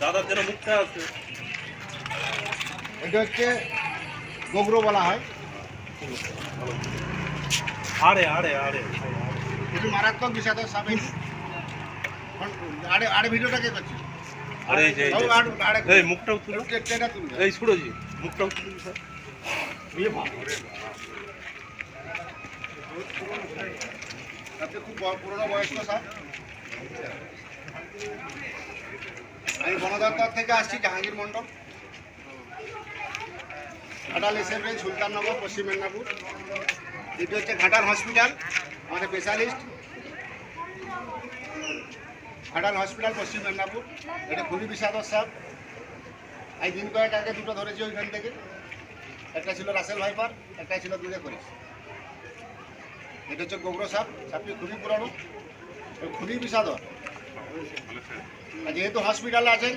দাদার যেন মুখটা আছে। এটা হচ্ছে গোবরো বলা হয়। আরে আরে আরে। কিছু মারাত্মক বিষাদ সাপে আরে আরে ভিডিওটা কে করছে? আরে এই এই। বাবু, এই মুখটাও তুলো একটু। এই সুরজি মুখটাও তুলো স্যার আপনি খুব ব- পুরোনো বয়স্ক সাপ। আমি বনদপ্তর থেকে আসছি, জাহাঙ্গীর মণ্ডল। ঘাটাল এসএফএ সুলতাননগর পশ্চিম মেদিনীপুর। এটি হচ্ছে ঘাটাল হসপিটাল, আমাদের স্পেশালিস্ট। ঘাটাল হসপিটাল, পশ্চিম মেদিনীপুর। এটা খুবই বিষাদর সাপ। এই দিন কয়েক আগে দুটো ধরেছি ওইখান থেকে। একটা ছিল রাসেল ভাইপার একটা ছিল দুধে করিস এটা হচ্ছে গোবর সাপ। সাপটি খুবই পুরানো। খুবই বিষাদর। যেহেতু হসপিটালে আছেন,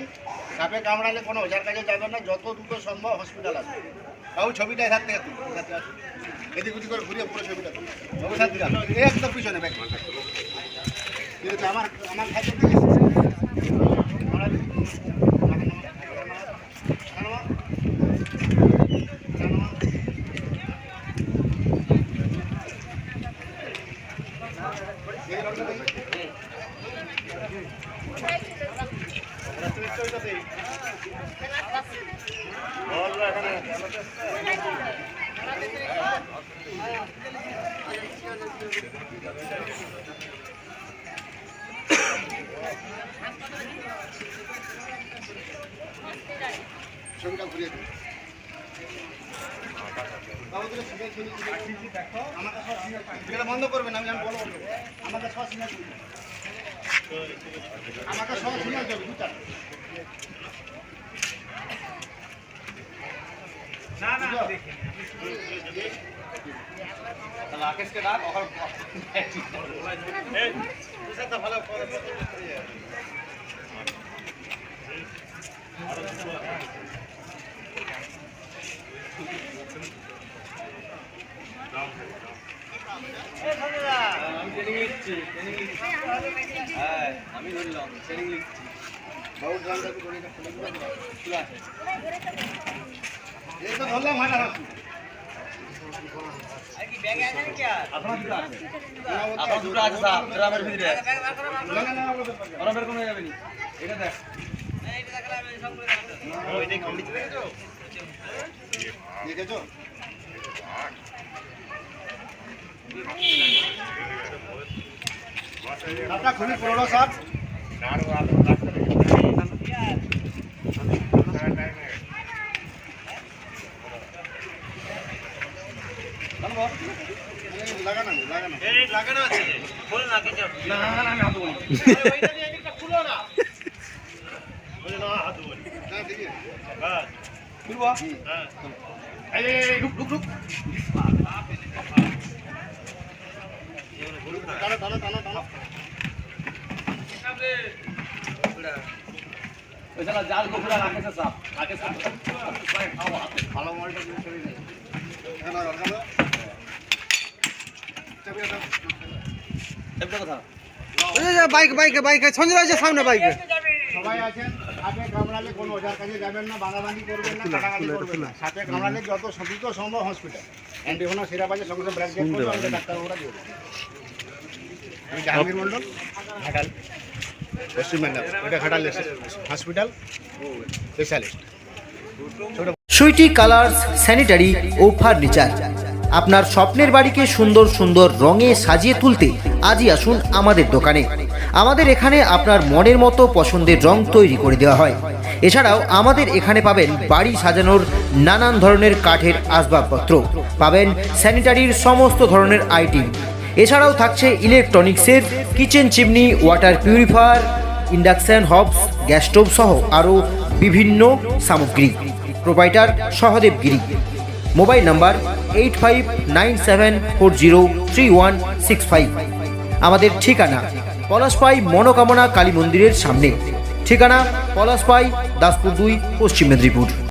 সাপে কামড়ালে কোনো ওঝার কাছে যাবেন না, যত দ্রুত সম্ভব হসপিটাল আসবে বাবু, ছবিটা এখান থেকে তুলুন। এদিক ওদিক করে ঘুরিয়ে পুরো ছবিটা তুলুন। বাবু সাথে একদম পিছনে আমার আমার খাদ্য কামড়ালে। কামড়া। কামড়া। এই রংটা দেখি। ছবিটা ঘুরিয়ে দিন বাবু তুমি ছবি ছবি ছবি দেখো আমাকে সব সিগন্যাল এটা বন্ধ করবেন আমি বলব আমাকে সব সিগন্যাল আমাকে সব সিগন্যাল ছবি না না রাকেশকে ডাক ওখানে ভালো করে আমি ট্রেনিং লিখছি হ্যাঁ আমি ধরলাম ট্রেনিং লিখছি বাবু ড্রামটা করে খুলে আছে এই তো ধরলাম হাঁটা হাঁটু আপনার দুটো আছে আপনার দুটো আছে স্যার ড্রামের ভিতরে না না না ওগুলো ব্যাপার না। ওরা বের কোনো যাবে নি এটা দেখ দেখেছ সাপটা খুবই পুরোনো সাপ জাল গোফরা রাকেছে সাপ রাকেশ ভালো মলটা বাইক বাইকে বাইকে সঞ্জয় আছে সামনে বাইকে। সবাই আছেন সাপে কামড়ালে কোনো ওঝার কাছে যাবেন না বাঙাবাঙি করবেন না কাটাকাটি করবেন না। সাপে কামড়ালে যত দ্রুত সম্ভব হসপিটাল অ্যান্টিভোনা সিরাপ আছে সঙ্গে সঙ্গে চেক করবে আমাদের ডাক্তারবাবুরা দিয়ে আমি জাহাঙ্গীর মণ্ডল ঘাটাল। পশ্চিম মেদিনীপুর। এটা Ghatal hospital specialist sweety colours sanitary ও ফার্নিচার। আপনার স্বপ্নের বাড়িকে সুন্দর সুন্দর রঙে সাজিয়ে তুলতে আজই আসুন আমাদের দোকানে। আমাদের এখানে আপনার মনের মতো পছন্দের রং তৈরি করে দেওয়া হয়। এছাড়াও আমাদের এখানে পাবেন বাড়ি সাজানোর নানান ধরনের কাঠের আসবাবপত্র। পাবেন স্যানিটারির সমস্ত ধরনের আইটেম। এছাড়াও থাকছে ইলেকট্রনিক্সের kitchen chimney, water purifier, induction hobs, gas stove সহ আরও বিভিন্ন সামগ্রী। Proprietor Sahadev Giri. Mobile number eight five nine seven four zero three one six five আমাদের ঠিকানা পলাশপাই মনোকামনা কালী মন্দিরের সামনে। ঠিকানা পলাশপাই, দাসপুর দুই, পশ্চিম মেদিনীপুর।